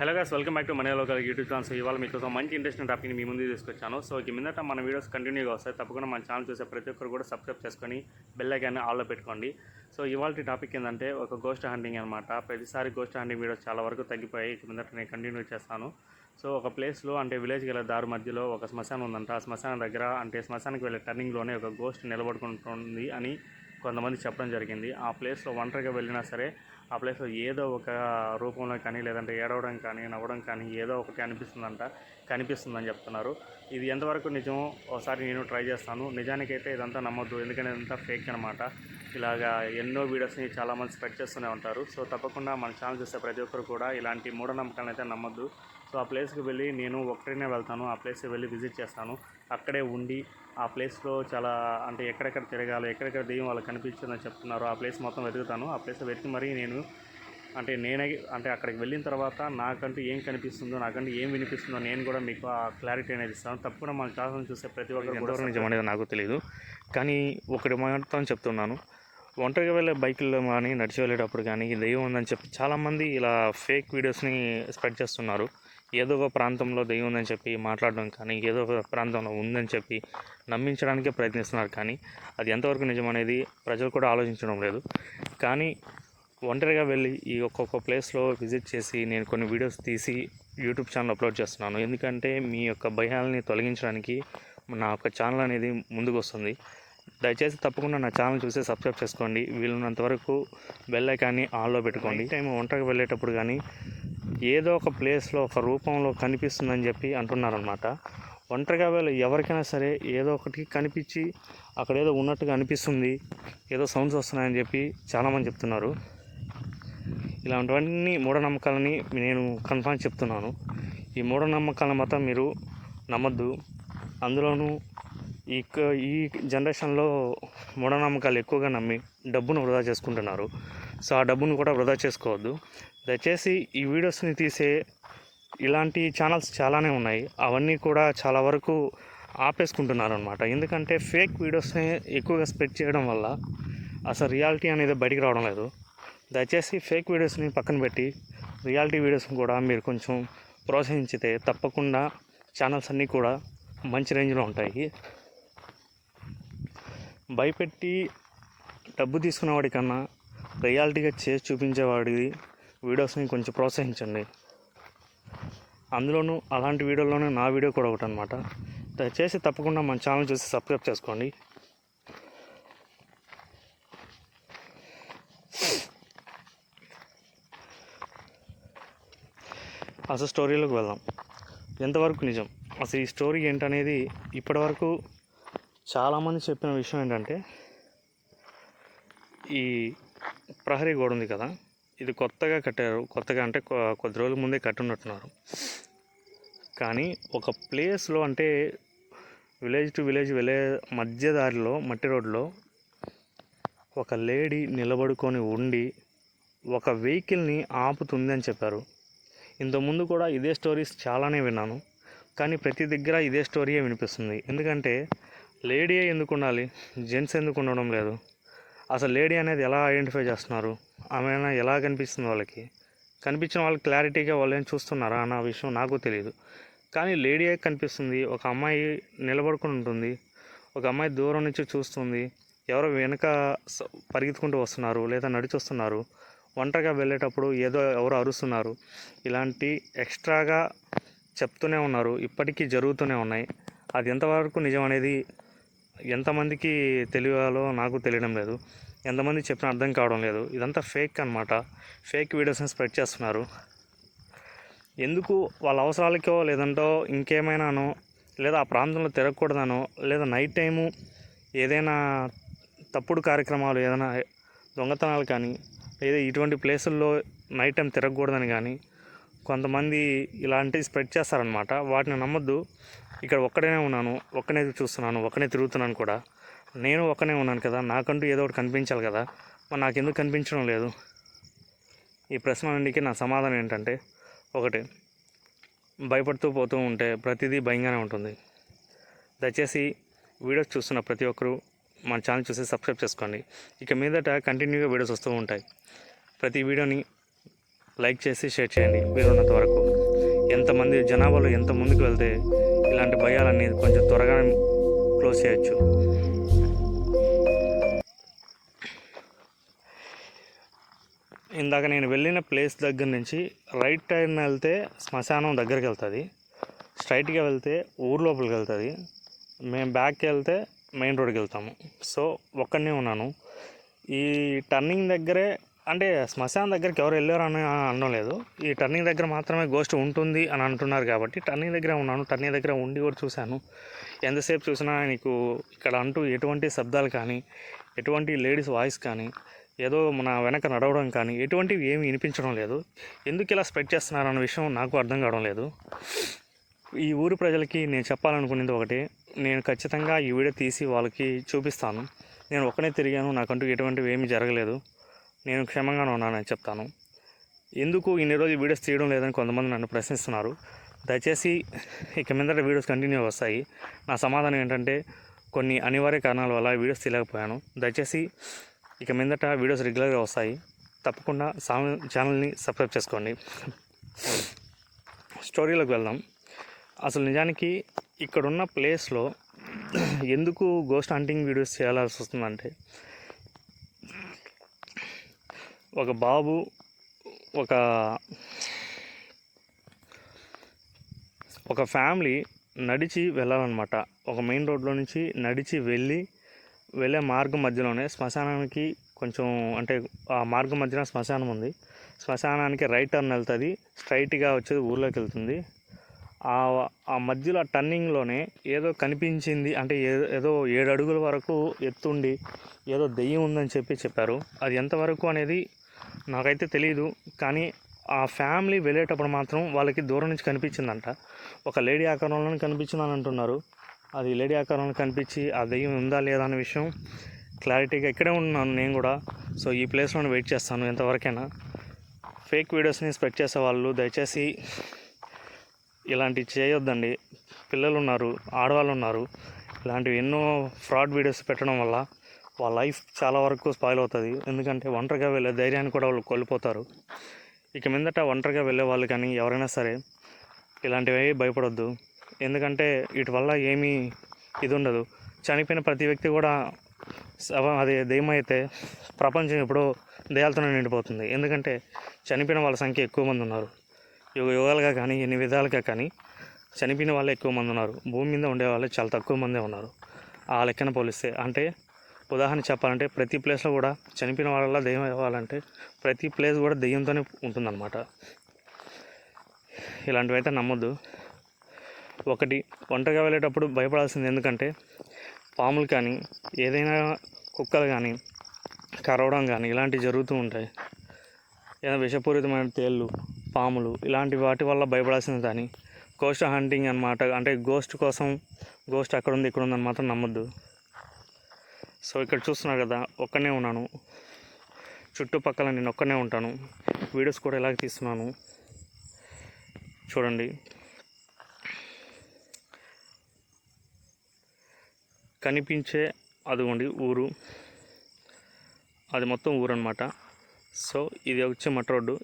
Hello guys welcome back to money local YouTube channel so ఇవాళ మీకోసం మంచి interesting టాపిక్ని మీ ముందు తీసుకొచ్చాను. సో ఇక మీదట మన వీడియోస్ కంటిన్యూగా వస్తాయి. తప్పకుండా మన ఛానల్ చూసే ప్రతి ఒక్కరు కూడా సబ్స్క్రైబ్ చేసుకొని బెల్ ఐకాన్ని ఆల్లో పెట్టుకోండి. సో ఇవాళ టాపిక్ ఏంటంటే ఒక గోస్ట్ హంటింగ్ అనమాట ప్రతిసారి గోస్ట్ హంటింగ్ వీడియోస్ చాలా వరకు తగ్గిపోయి ఇక మీదట నేను కంటిన్యూ చేస్తాను. సో ఒక ప్లేస్లో అంటే విలేజ్కి వెళ్ళే దారి మధ్యలో ఒక శ్మశానం ఉందంట. ఆ శ్మశానం దగ్గర అంటే శ్మశానానికి వెళ్ళే టర్నింగ్లోనే ఒక గోస్ట్ నిలబడుకుంటుంది అని కొంతమంది చెప్పడం జరిగింది. ఆ ప్లేస్లో ఒంటరిగా వెళ్ళినా సరే ఆ ప్లేస్లో ఏదో ఒక రూపంలో కానీ లేదంటే ఏడవడం కానీ నవ్వడం కానీ ఏదో ఒకటి అనిపిస్తుందంట. కనిపిస్తుందని చెప్తున్నారు. ఇది ఎంతవరకు నిజం? ఒకసారి నేను ట్రై చేస్తాను. నిజానికైతే ఇదంతా నమ్మొద్దు. ఎందుకంటే ఇదంతా ఫేక్ అనమాట ఇలాగా ఎన్నో వీడియోస్ని చాలామంది స్ప్రెడ్ చేస్తూనే ఉంటారు. సో తప్పకుండా మన ఛానల్ చూసే ప్రతి ఒక్కరు కూడా ఇలాంటి మూఢనమ్మకాలను అయితే నమ్మొద్దు. సో ఆ ప్లేస్కి వెళ్ళి నేను ఒక్కడినే వెళ్తాను. ఆ ప్లేస్కి వెళ్ళి విజిట్ చేస్తాను. అక్కడే ఉండి ఆ ప్లేస్లో చాలా అంటే ఎక్కడెక్కడ తిరగాలి ఎక్కడెక్కడ దెయ్యం వాళ్ళకి కనిపించిందని చెప్తున్నారు. ఆ ప్లేస్ మొత్తం వెతుకుతాను. ఆ ప్లేస్ వెతికి మరీ నేను అంటే నేనే అంటే అక్కడికి వెళ్ళిన తర్వాత నాకంటూ ఏం కనిపిస్తుందో నాకంటూ ఏం వినిపిస్తుందో నేను కూడా మీకు ఆ క్లారిటీ అనేది ఇస్తాను. తప్పకుండా మన ఛానల్ చూసే ప్రతి ఒక్కరు నిజం అనేది నాకు తెలియదు కానీ ఒకటి మాత్రం చెప్తున్నాను. ఒంటరిగా వెళ్ళే బైకుల్లో కానీ నడిచి వెళ్ళేటప్పుడు కానీ దెయ్యం ఉందని చెప్పి చాలామంది ఇలా ఫేక్ వీడియోస్ని స్ప్రెడ్ చేస్తున్నారు. ఏదో ఒక ప్రాంతంలో దెయ్యం ఉందని చెప్పి మాట్లాడడం కానీ ఏదో ఒక ప్రాంతంలో ఉందని చెప్పి నమ్మించడానికే ప్రయత్నిస్తున్నారు కానీ అది ఎంతవరకు నిజం అనేది ప్రజలు కూడా ఆలోచించడం లేదు. కానీ ఒంటరిగా వెళ్ళి ఈ ఒక్కొక్క ప్లేస్లో విజిట్ చేసి నేను కొన్ని వీడియోస్ తీసి యూట్యూబ్ ఛానల్ అప్లోడ్ చేస్తున్నాను. ఎందుకంటే మీ యొక్క భయాలని తొలగించడానికి నా యొక్క ఛానల్ అనేది ముందుకు వస్తుంది దయచేసి తప్పకుండా నా ఛానల్ చూసి సబ్స్క్రైబ్ చేసుకోండి. వీలున్నంత వరకు బెల్ ఐకాన్ని ఆన్లో పెట్టుకోండి. టైం ఒంటరిగా వెళ్ళేటప్పుడు కానీ ఏదో ఒక ప్లేస్లో ఒక రూపంలో కనిపిస్తుందని చెప్పి అంటున్నారనమాట ఒంటరిగా వెళ్ళి ఎవరికైనా సరే ఏదో ఒకటి కనిపించి అక్కడ ఏదో ఉన్నట్టుగా అనిపిస్తుంది ఏదో సౌండ్స్ వస్తున్నాయని చెప్పి చాలామంది చెప్తున్నారు. ఇలాంటివన్నీ మూఢనమ్మకాలని నేను కన్ఫర్మ్ చెప్తున్నాను. ఈ మూఢనమ్మకాలను మాత్రం మీరు నమ్మద్దు. అందులోనూ ఈ క- ఈ జనరేషన్లో మూఢనమ్మకాలు ఎక్కువగా నమ్మి డబ్బును వృధా చేసుకుంటున్నారు. సో ఆ డబ్బును కూడా వృధా చేసుకోవద్దు. దయచేసి ఈ వీడియోస్ని తీసే ఇలాంటి ఛానల్స్ చాలానే ఉన్నాయి. అవన్నీ కూడా చాలా వరకు ఆపేసుకుంటున్నారు అనమాట ఎందుకంటే ఫేక్ వీడియోస్ని ఎక్కువగా స్ప్రెడ్ చేయడం వల్ల అసలు రియాలిటీ అనేది బయటికి రావడం లేదు. దయచేసి ఫేక్ వీడియోస్ని పక్కన పెట్టి రియాలిటీ వీడియోస్ని కూడా మీరు కొంచెం ప్రోత్సహించితే తప్పకుండా ఛానల్స్ అన్నీ కూడా మంచి రేంజ్లో ఉంటాయి. భయపెట్టి డబ్బు తీసుకునేవాడి కన్నా రియాలిటీగా చేసి చూపించేవాడి వీడియోస్ని కొంచెం ప్రోత్సహించండి. అందులోనూ అలాంటి వీడియోలోనే నా వీడియో కూడా ఒకటి అనమాట దయచేసి తప్పకుండా మన ఛానల్ చూసి సబ్స్క్రైబ్ చేసుకోండి. అసలు స్టోరీలోకి వెళ్దాం. ఎంతవరకు నిజం? అసలు ఈ స్టోరీ ఏంటనేది ఇప్పటివరకు చాలామంది చెప్పిన విషయం ఏంటంటే ఈ ప్రహరీ గోడ ఉంది కదా ఇది కొత్తగా కట్టారు. కొత్తగా అంటే కొ- కొద్ది రోజుల ముందే కట్టున్నట్టున్నారు కానీ ఒక ప్లేస్లో అంటే విలేజ్ టు విలేజ్ వెళ్ళే మధ్య దారిలో మట్టి రోడ్లో ఒక లేడీ నిలబడుకొని ఉండి ఒక వెహికల్ని ఆపుతుంది అని చెప్పారు. ఇంతకుముందు కూడా ఇదే స్టోరీస్ చాలానే విన్నాను. కానీ ప్రతి దగ్గర ఇదే స్టోరీయే వినిపిస్తుంది. ఎందుకంటే లేడీయే ఎందుకు ఉండాలి? జెంట్స్ ఎందుకు ఉండడం లేదు? అసలు లేడీ అనేది ఎలా ఐడెంటిఫై చేస్తున్నారు? ఆమె ఎలా కనిపిస్తుంది వాళ్ళకి? కనిపించిన వాళ్ళకి క్లారిటీగా వాళ్ళు ఏం చూస్తున్నారా అన్న విషయం నాకు తెలియదు కానీ లేడీ కనిపిస్తుంది? ఒక అమ్మాయి నిలబడుకుని ఉంటుంది. ఒక అమ్మాయి దూరం నుంచి చూస్తుంది. ఎవరో వెనక పరిగెత్తుకుంటూ వస్తున్నారు లేదా నడిచొస్తున్నారు. ఒంటరిగా వెళ్ళేటప్పుడు ఏదో ఎవరు అరుస్తున్నారు. ఇలాంటి ఎక్స్ట్రాగా చెప్తూనే ఉన్నారు. ఇప్పటికీ జరుగుతూనే ఉన్నాయి. అది ఎంతవరకు నిజం అనేది ఎంతమందికి తెలియాలో నాకు తెలియడం లేదు. ఎంతమంది చెప్పినా అర్థం కావడం లేదు. ఇదంతా ఫేక్ అనమాట ఫేక్ వీడియోస్ని స్ప్రెడ్ చేస్తున్నారు. ఎందుకు వాళ్ళ అవసరాలకో లేదంటో ఇంకేమైనానో లేదా ఆ ప్రాంతంలో తిరగకూడదనో లేదా నైట్ టైము ఏదైనా తప్పుడు కార్యక్రమాలు ఏదైనా దొంగతనాలు కానీ లేదా ఇటువంటి ప్లేసుల్లో నైట్ టైం తిరగకూడదని కానీ కొంతమంది ఇలాంటివి స్ప్రెడ్ చేస్తారనమాట వాటిని నమ్మద్దు. ఇక్కడ ఒక్కడనే ఉన్నాను ఒక్కనే చూస్తున్నాను ఒక్కనే తిరుగుతున్నాను కూడా. నేను ఒక్కనే ఉన్నాను కదా నాకంటూ ఏదో ఒకటి కనిపించాలి కదా. మరి నాకు ఎందుకు కనిపించడం లేదు? ఈ ప్రశ్నలన్నిటికీ నా సమాధానం ఏంటంటే ఒకటి భయపడుతూ పోతూ ఉంటే ప్రతిదీ భయంగానే ఉంటుంది. దయచేసి వీడియోస్ చూస్తున్న ప్రతి ఒక్కరూ మన ఛానల్ చూసి సబ్స్క్రైబ్ చేసుకోండి. ఇక మీదట కంటిన్యూగా వీడియోస్ వస్తూ ఉంటాయి. ప్రతి వీడియోని లైక్ చేసి షేర్ చేయండి. వీలున్నంత వరకు ఎంతమంది జనాభాలో ఎంత ముందుకు వెళ్తే ఇలాంటి భయాలన్నీ కొంచెం త్వరగా క్లోజ్ చేయొచ్చు. ఇందాక నేను వెళ్ళిన ప్లేస్ దగ్గర నుంచి రైట్ టైం వెళ్తే శ్మశానం దగ్గరికి వెళ్తుంది. స్ట్రైట్గా వెళ్తే ఊరు లోపలికి వెళ్తుంది. మేము బ్యాక్కి వెళ్తే మెయిన్ రోడ్కి వెళ్తాము సో ఒక్కడనే ఉన్నాను. ఈ టర్నింగ్ దగ్గరే అంటే శ్మశానం దగ్గరికి ఎవరు వెళ్ళారు అని అనడం లేదు. ఈ టర్నింగ్ దగ్గర మాత్రమే గోస్ట్ ఉంటుంది అని అంటున్నారు కాబట్టి టర్నింగ్ దగ్గర ఉన్నాను. టర్నింగ్ దగ్గర ఉండి కూడా చూశాను. ఎంతసేపు చూసినా నీకు ఇక్కడ అంటూ ఎటువంటి శబ్దాలు కానీ ఎటువంటి లేడీస్ వాయిస్ కానీ ఏదో మన వెనక నడవడం కానీ ఎటువంటివి ఏమీ వినిపించడం లేదు. ఎందుకు ఇలా స్ప్రెడ్ చేస్తున్నారు అన్న విషయం నాకు అర్థం కావడం లేదు. ఈ ఊరు ప్రజలకి నేను చెప్పాలనుకునేది ఒకటి నేను ఖచ్చితంగా ఈ వీడియో తీసి వాళ్ళకి చూపిస్తాను. నేను ఒక్కనే తిరిగాను నాకంటూ ఎటువంటివి ఏమీ జరగలేదు. నేను క్షేమంగానే ఉన్నానని చెప్తాను. ఎందుకు ఇన్ని రోజులు వీడియోస్ తీయడం లేదని కొంతమంది నన్ను ప్రశ్నిస్తున్నారు. దయచేసి ఇక మీద వీడియోస్ కంటిన్యూ వస్తాయి. నా సమాధానం ఏంటంటే కొన్ని అనివార్య కారణాల వల్ల వీడియోస్ తీయలేకపోయాను. దయచేసి ఇక మీదట వీడియోస్ రెగ్యులర్గా వస్తాయి. తప్పకుండా సా- ఛానల్ని సబ్స్క్రైబ్ చేసుకోండి. స్టోరీలోకి వెళ్దాం. అసలు నిజానికి ఇక్కడున్న ప్లేస్లో ఎందుకు గోస్ట్ హంటింగ్ వీడియోస్ చేయాల్సి వస్తుందంటే ఒక బాబు ఒక ఒక ఫ్యామిలీ నడిచి వెళ్ళాలన్నమాట. ఒక మెయిన్ రోడ్లో నుంచి నడిచి వెళ్ళి వెళ్ళే మార్గం మధ్యలోనే శ్మశానానికి కొంచెం అంటే ఆ మార్గం మధ్యన శ్మశానం ఉంది. శ్మశానానికి రైట్ టర్న్ వెళ్తుంది స్ట్రైట్గా వచ్చేది ఊర్లోకి వెళ్తుంది. ఆ ఆ మధ్యలో టర్నింగ్లోనే ఏదో కనిపించింది అంటే ఏదో ఏదో ఏడు అడుగుల వరకు ఎత్తుండి ఏదో దెయ్యం ఉందని చెప్పి చెప్పారు. అది ఎంతవరకు అనేది నాకైతే తెలియదు కానీ ఆ ఫ్యామిలీ వెళ్ళేటప్పుడు మాత్రం వాళ్ళకి దూరం నుంచి కనిపించిందంట. ఒక లేడీ ఆకారంలోనే కనిపించిందని అంటున్నారు. అది లేడీ ఆకారంలో కనిపించి ఆ దెయ్యం ఉందా లేదా అనే విషయం క్లారిటీగా ఇక్కడే ఉన్నాను నేను కూడా. సో ఈ ప్లేస్లోనే వెయిట్ చేస్తాను ఎంతవరకైనా. ఫేక్ వీడియోస్ని స్ప్రెడ్ చేసే వాళ్ళు దయచేసి ఇలాంటివి చేయొద్దండి. పిల్లలు ఉన్నారు ఆడవాళ్ళు ఉన్నారు ఇలాంటివి ఎన్నో ఫ్రాడ్ వీడియోస్ పెట్టడం వల్ల వాళ్ళ లైఫ్ చాలా వరకు స్పాయిల్ అవుతుంది. ఎందుకంటే ఒంటరిగా వెళ్ళే ధైర్యాన్ని కూడా వాళ్ళు కోల్పోతారు. ఇక మీదట ఒంటరిగా వెళ్ళే వాళ్ళు కానీ ఎవరైనా సరే ఇలాంటివి భయపడొద్దు. ఎందుకంటే వీటి వల్ల ఏమీ ఇది ఉండదు. చనిపోయిన ప్రతి వ్యక్తి కూడా శవం అది దెయ్యం ప్రపంచం ఎప్పుడో దయాలతోనే నిండిపోతుంది. ఎందుకంటే చనిపోయిన వాళ్ళ సంఖ్య ఎక్కువ మంది ఉన్నారు. యుగ యుగాలుగా కానీ ఎన్ని విధాలుగా కానీ చనిపోయిన వాళ్ళే ఎక్కువ మంది ఉన్నారు. భూమి మీద ఉండే వాళ్ళు చాలా తక్కువ మందే ఉన్నారు. ఆ లెక్కన పోలిస్తే అంటే ఉదాహరణ చెప్పాలంటే ప్రతి ప్లేస్లో కూడా చనిపోయిన వాళ్ళ దెయ్యం ఇవ్వాలంటే ప్రతి ప్లేస్ కూడా దెయ్యంతోనే ఉంటుందన్నమాట. ఇలాంటివైతే నమ్మొద్దు. ఒకటి ఒంటరిగా వెళ్ళేటప్పుడు భయపడాల్సింది ఎందుకంటే పాములు కానీ ఏదైనా కుక్కలు కానీ కరవడం కానీ ఇలాంటివి జరుగుతూ ఉంటాయి. ఏదైనా విషపూరితమైన తేళ్ళు పాములు. ఇలాంటి వాటి వల్ల భయపడాల్సింది కానీ గోస్ట్ హంటింగ్ అనమాట అంటే గోస్ట్ కోసం గోస్ట్ అక్కడ ఉంది ఇక్కడ ఉందని మాత్రం నమ్మొద్దు. సో ఇక్కడ చూస్తున్నారు కదా ఒక్కనే ఉన్నాను. చుట్టుపక్కల నేను ఒక్కనే ఉంటాను. వీడియోస్ కూడా ఇలాగ తీస్తున్నాను. చూడండి. కనిపించే అదిగోండి ఊరు. అది మొత్తం ఊరు అనమాట సో ఇది వచ్చే మట్ రోడ్డు.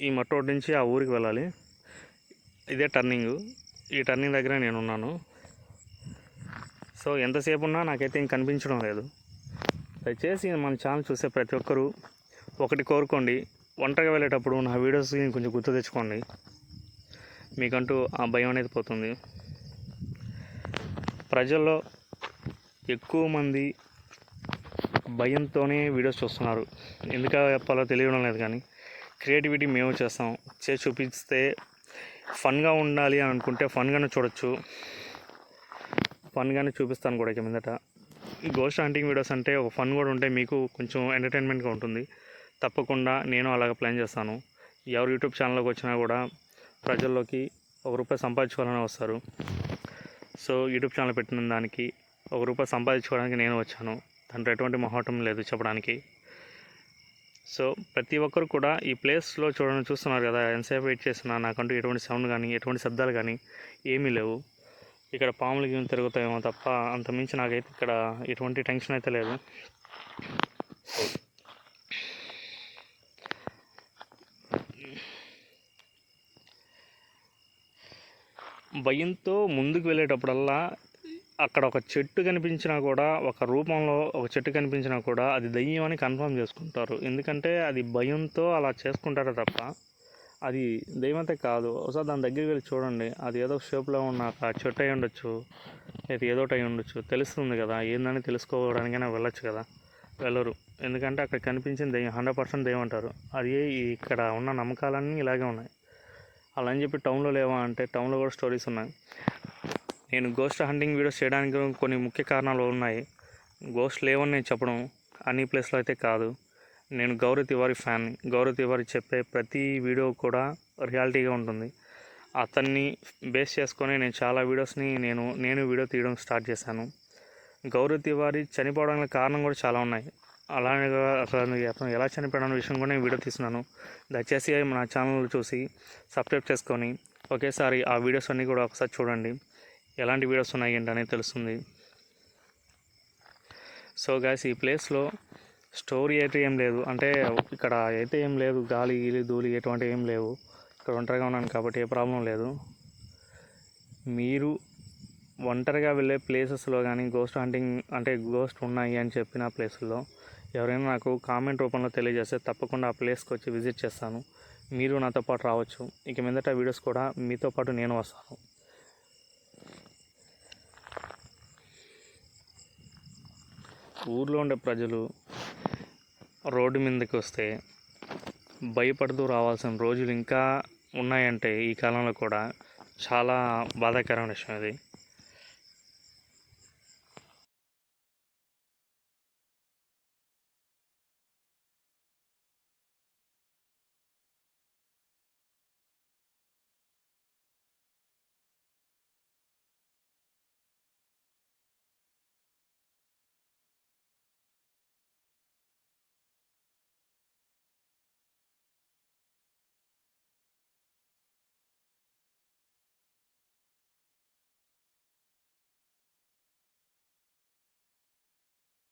ఈ మట్ రోడ్డు నుంచి ఆ ఊరికి వెళ్ళాలి. ఇదే టర్నింగ్ ఈ టర్నింగ్ దగ్గర నేను ఉన్నాను సో ఎంతసేపు ఉన్నా నాకైతే ఇంక కనిపించడం లేదు. దయచేసి మన ఛానల్ చూసే ప్రతి ఒక్కరూ ఒకటి కోరుకోండి. ఒంటరిగా వెళ్ళేటప్పుడు నా వీడియోస్ని కొంచెం గుర్తు తెచ్చుకోండి. మీకంటూ ఆ భయం అనేది పోతుంది. ప్రజల్లో ఎక్కువ మంది భయంతోనే వీడియోస్ చూస్తున్నారు. ఎందుకు చెప్పాలో తెలియడం లేదు కానీ. క్రియేటివిటీ మేము చేస్తాం. చేసి చూపిస్తే ఫన్గా ఉండాలి అని అనుకుంటే ఫన్గానే చూడొచ్చు. ఫన్గానే చూపిస్తాను కూడా ఇక మీదట. గోస్ట్ హంటింగ్ వీడియోస్ అంటే ఒక ఫన్ కూడా ఉంటే మీకు కొంచెం ఎంటర్టైన్మెంట్గా ఉంటుంది. తప్పకుండా నేను అలాగ ప్లాన్ చేస్తాను. ఎవరు యూట్యూబ్ ఛానల్లోకి వచ్చినా కూడా ప్రజల్లోకి ఒక రూపాయి సంపాదించుకోవాలని వస్తారు. సో యూట్యూబ్ ఛానల్ పెట్టిన దానికి ఒక రూపాయి సంపాదించుకోవడానికి నేను వచ్చాను. దాంట్లో ఎటువంటి మొహటం లేదు చెప్పడానికి. సో ప్రతి ఒక్కరు కూడా ఈ ప్లేస్లో చూడండి చూస్తున్నారు కదా ఎంతసేపు వెయిట్ చేస్తున్నా నాకంటూ ఎటువంటి సౌండ్ కానీ ఎటువంటి శబ్దాలు కానీ ఏమీ లేవు. ఇక్కడ పాములు గీములు తిరుగుతాయేమో తప్ప అంత మించి నాకైతే ఇక్కడ ఎటువంటి టెన్షన్ అయితే లేదు. భయంతో ముందుకు వెళ్ళేటప్పుడల్లా అక్కడ ఒక చెట్టు కనిపించినా కూడా ఒక రూపంలో ఒక చెట్టు కనిపించినా కూడా అది దయ్యం అని కన్ఫర్మ్ చేసుకుంటారు. ఎందుకంటే అది భయంతో అలా చేసుకుంటారు తప్ప అది దైవంతే కాదు. ఒకసారి దాని దగ్గరికి వెళ్ళి చూడండి. అది ఏదో షేప్లో ఉన్న ఆ చెట్టు అయి ఉండొచ్చు లేదా ఏదో ఒకటి అయి ఉండొచ్చు. తెలుస్తుంది కదా ఏందని తెలుసుకోవడానికైనా వెళ్ళొచ్చు కదా వెళ్ళరు. ఎందుకంటే అక్కడ కనిపించిన దెయ్యం హండ్రెడ్ పర్సెంట్ దెయ్యం అంటారు. అది ఇక్కడ ఉన్న నమ్మకాలన్నీ ఇలాగే ఉన్నాయి. అలా అని చెప్పి టౌన్లో లేవా అంటే టౌన్లో కూడా స్టోరీస్ ఉన్నాయి. నేను గోస్ట్ హంటింగ్ వీడియోస్ చేయడానికి కొన్ని ముఖ్య కారణాలు ఉన్నాయి. గోస్ట్ లేవని నేను చెప్పడం అన్ని ప్లేస్లో అయితే కాదు. నేను గౌరవ్ తివారి ఫ్యాన్ గౌరవ్ తివారి చెప్పే ప్రతి వీడియో కూడా రియాలిటీగా ఉంటుంది. అతన్ని బేస్ చేసుకొని నేను చాలా వీడియోస్ని నేను నేను వీడియో తీయడం స్టార్ట్ చేశాను. గౌరవ్ తివారి చనిపోవడానికి కారణం కూడా చాలా ఉన్నాయి. అలానే అతను అతను ఎలా చనిపోయాడన్న విషయం కూడా నేను వీడియో తీస్తున్నాను. దయచేసి నా ఛానల్ చూసి సబ్స్క్రైబ్ చేసుకొని ఒకేసారి ఆ వీడియోస్ అన్నీ కూడా ఒకసారి చూడండి. ఎలాంటి వీడియోస్ ఉన్నాయి ఏంటనేది తెలుస్తుంది. సో గాయస్ ఈ ప్లేస్లో స్టోరీ అయితే ఏం లేదు. అంటే ఇక్కడ అయితే ఏం లేదు. గాలి గీలి ధూళి ఎటువంటి ఏం లేవు. ఇక్కడ ఒంటరిగా ఉన్నాను కాబట్టి ఏ ప్రాబ్లం లేదు. మీరు ఒంటరిగా వెళ్ళే ప్లేసెస్లో కానీ గోస్ట్ హంటింగ్ అంటే గోస్ట్ ఉన్నాయి అని చెప్పిన ప్లేసుల్లో ఎవరైనా నాకు కామెంట్ రూపంలో తెలియజేస్తే తప్పకుండా ఆ ప్లేస్కి వచ్చి విజిట్ చేస్తాను. మీరు నాతో పాటు రావచ్చు. ఇక మీదట వీడియోస్ కూడా మీతో పాటు నేను వస్తాను. ఊర్లో ఉండే ప్రజలు రోడ్డు మీదకి వస్తే భయపడుతూ రావాల్సిన రోజులు ఇంకా ఉన్నాయంటే ఈ కాలంలో కూడా చాలా బాధాకరమైన విషయం ఇది.